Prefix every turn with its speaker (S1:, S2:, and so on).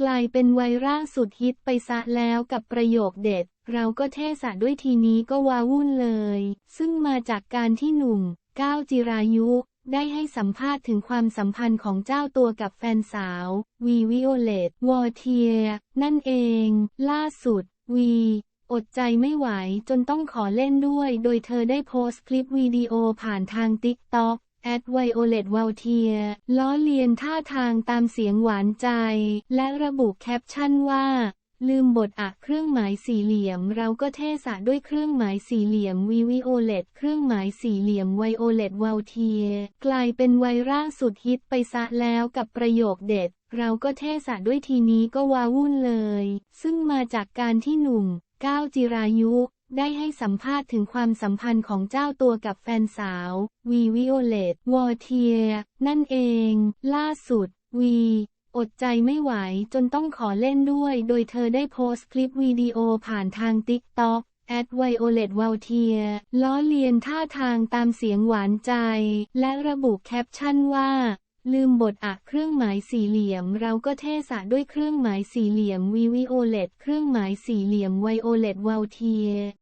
S1: กลายเป็นไวรัลสุดฮิตไปซะแล้วกับประโยคเด็ด เราก็เท่สะด้วยทีนี้ก็วาวุ่นเลย ซึ่งมาจากการที่หนุ่มก้าวจิรายุ ได้ให้สัมภาษณ์ถึงความสัมพันธ์ของเจ้าตัวกับแฟนสาว วีวิโอเลตวอเทีย นั่นเอง ล่าสุด วีอดใจไม่ไหวจนต้องขอเล่นด้วย โดยเธอได้โพสต์คลิปวิดีโอผ่านทางติ๊กต็อก แอดไวโอเลตวอเทีย ล้อเลียนท่าทางตามเสียงหวานใจ และระบุแคปชั่นว่า ลืมบทอะเครื่องหมายสี่เหลี่ยม เราก็เทสะด้วยเครื่องหมายสี่เหลี่ยมวีวิโอเลตเครื่องหมายสี่เหลี่ยมไวโอเลตวอลเทีย กลายเป็นไวรัลสุดฮิตไปซะแล้วกับประโยคเด็ด เราก็เทสะด้วยทีนี้ก็วาวุ่นเลย ซึ่งมาจากการที่หนุ่มก้าวจิรายุ ได้ให้สัมภาษณ์ถึงความสัมพันธ์ของเจ้าตัวกับแฟนสาว วีวิโอเลตวอเทีย นั่นเอง ล่าสุด วีอดใจไม่ไหวจนต้องขอเล่นด้วย โดยเธอได้โพสต์คลิปวิดีโอผ่านทางติ๊กต็อกแอดไวโอเลตวอลเทียล้อเลียนท่าทางตามเสียงหวานใจ และระบุแคปชั่นว่า ลืมบทอะเครื่องหมายสี่เหลี่ยม เราก็เทสะด้วยเครื่องหมายสี่เหลี่ยมวีวิโอเลตเครื่องหมายสี่เหลี่ยมไวโอเลตวอลเทีย